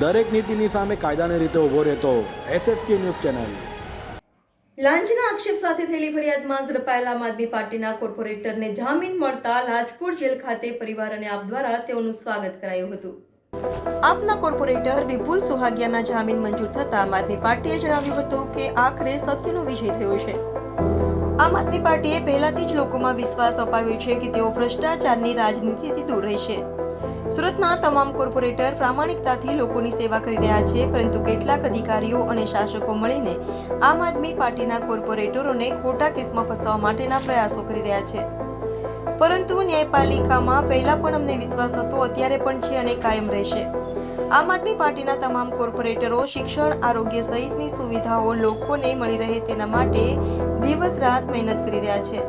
દરેક નીતિની સામે કાયદાની રીતે ઊભો રહેતો એસએસકે ન્યૂઝ ચેનલ. લાંચના આક્ષેપ સાથે થયેલી ફરિયાદમાં ઝડપાયેલા આમ આદમી પાર્ટીના કોર્પોરેટરને જામીન મળતા લાજપુર જેલ ખાતે પરિવાર અને આપ દ્વારા તેઓનું સ્વાગત કરાયું હતું. આપના કોર્પોરેટર વિપુલ સુહાગિયાના જામીન મંજૂર થતા આમ આદમી પાર્ટીએ જણાવ્યું હતું કે આખરે સત્યનો વિજય થયો છે. આમ આદમી પાર્ટીએ પહેલાથી જ લોકોમાં વિશ્વાસ અપાવ્યો છે કે તેઓ ભ્રષ્ટાચારની રાજનીતિથી દૂર રહેશે. સુરતના તમામ કોર્પોરેટર પ્રામાણિકતાથી લોકોની સેવા કરી રહ્યા છે, પરંતુ કેટલાક અધિકારીઓ અને શાસકો મળીને આમ આદમી પાર્ટીના કોર્પોરેટરોને ખોટા કેસમાં ફસાવવા માટેના પ્રયાસો કરી રહ્યા છે. પરંતુ ન્યાયપાલિકામાં પહેલા પણ અમને વિશ્વાસ હતો, અત્યારે પણ છે અને કાયમ રહેશે. આમ આદમી પાર્ટીના તમામ કોર્પોરેટરો, શિક્ષણ, આરોગ્ય સહિતની સુવિધાઓ લોકોને મળી રહે તેના માટે દિવસ રાત મહેનત કરી રહ્યા છે.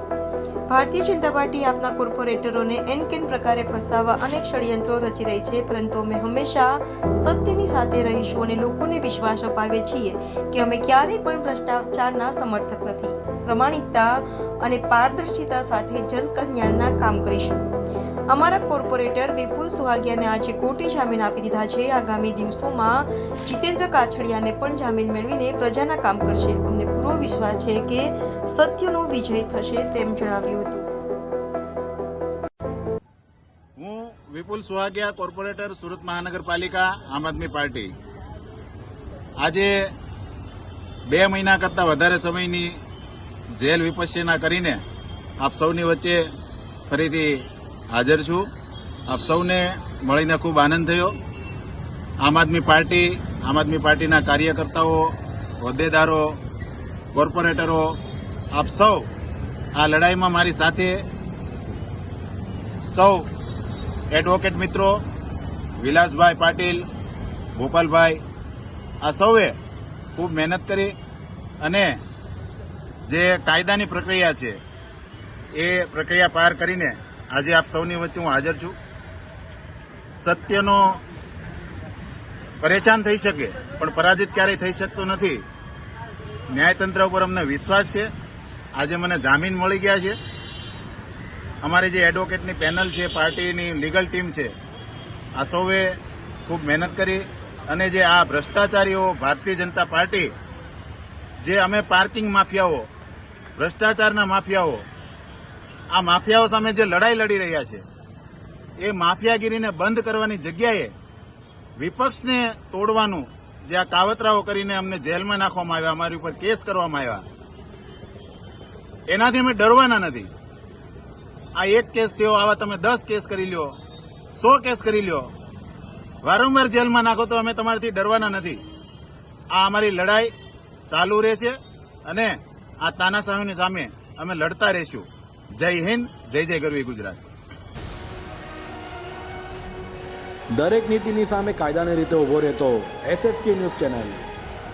ભારતીય જનતા પાર્ટી આપના કોર્પોરેટરોને એન કેન પ્રકારે ફસાવવા અનેક ષડયંત્રો રચી રહી છે, પરંતુ અમે હંમેશા સત્યની સાથે રહીશું અને લોકોને વિશ્વાસ અપાવીએ છીએ કે અમે ક્યારેય પણ ભ્રષ્ટાચારના સમર્થક નથી. પ્રમાણિકતા અને પારદર્શિતા સાથે જલ કલ્યાણના કામ કરીશું. અમારા કોર્પોરેટર વિપુલ સુહાગિયાને આજે કોર્ટે જામીન આપી દીધા છે. આગામી દિવસોમાં જીતેન્દ્ર કાછડિયાને પણ જામીન મેળવીને પ્રજાના કામ કરશે. અમને પૂરો વિશ્વાસ છે કે સત્યનો વિજય થશે તેમ જણાવ્યું હતું. હું વિપુલ સુહાગિયા, કોર્પોરેટર સુરત મહાનગરપાલિકા, આમ આદમી પાર્ટી. આજે બે મહિના કરતાં વધારે સમયની જેલ વિપસ્યના કરીને આપ સૌની વચ્ચે ફરીથી હાજર છું. આપ સૌને મળીને ખૂબ આનંદ થયો. આમ આદમી પાર્ટી, આમ આદમી પાર્ટીના કાર્યકર્તાઓ, હોદ્દેદારો, કોર્પોરેટરો, આપ સૌ આ લડાઈમાં મારી સાથે સૌ એડવોકેટ મિત્રો, વિલાસભાઈ પાટીલ, ગોપાલભાઈ, આ સૌએ ખૂબ મહેનત કરી અને જે કાયદાની પ્રક્રિયા છે, એ પ્રક્રિયા પાર કરીને આજે આપ સૌની વચ્ચે હું હાજર છું. સત્યનો પરેશાન થઈ શકે, પણ પરાજિત ક્યારેય થઈ શકતો નથી. ન્યાયતંત્ર ઉપર અમને વિશ્વાસ છે. આજે મને જામીન મળી ગયા છે. અમારી જે એડવોકેટની પેનલ છે, પાર્ટીની લીગલ ટીમ છે, આ સૌએ ખૂબ મહેનત કરી અને જે આ ભ્રષ્ટાચારીઓ ભારતીય જનતા પાર્ટી, જે અમે પાર્કિંગ માફિયાઓ, ભ્રષ્ટાચારના માફિયાઓ આ માફિયાઓ સામે જે લડાઈ લડી રહ્યા છે, એ માફિયાગીરીને બંધ કરવાની જગ્યાએ વિપક્ષને તોડવાનું જે આ કાવતરાઓ કરીને અમને જેલમાં નાખવામાં આવ્યા, અમારી ઉપર કેસ કરવામાં આવ્યા, એનાથી અમે ડરવાના નથી. આ એક કેસ થયો, આવા તમે દસ કેસ કરી લ્યો, સો કેસ કરી લ્યો, વારંવાર જેલમાં નાખો તો અમે તમારાથી ડરવાના નથી. આ અમારી લડાઈ ચાલુ રહેશે અને આ તાનાશાહીની સામે અમે લડતા રહીશું. જય હિન્દ, જય જય ગરવી ગુજરાત. દરેક નીતિની સામે કાયદાની રીતે ઊભો રહેતો એસએસકે ન્યૂઝ ચેનલ.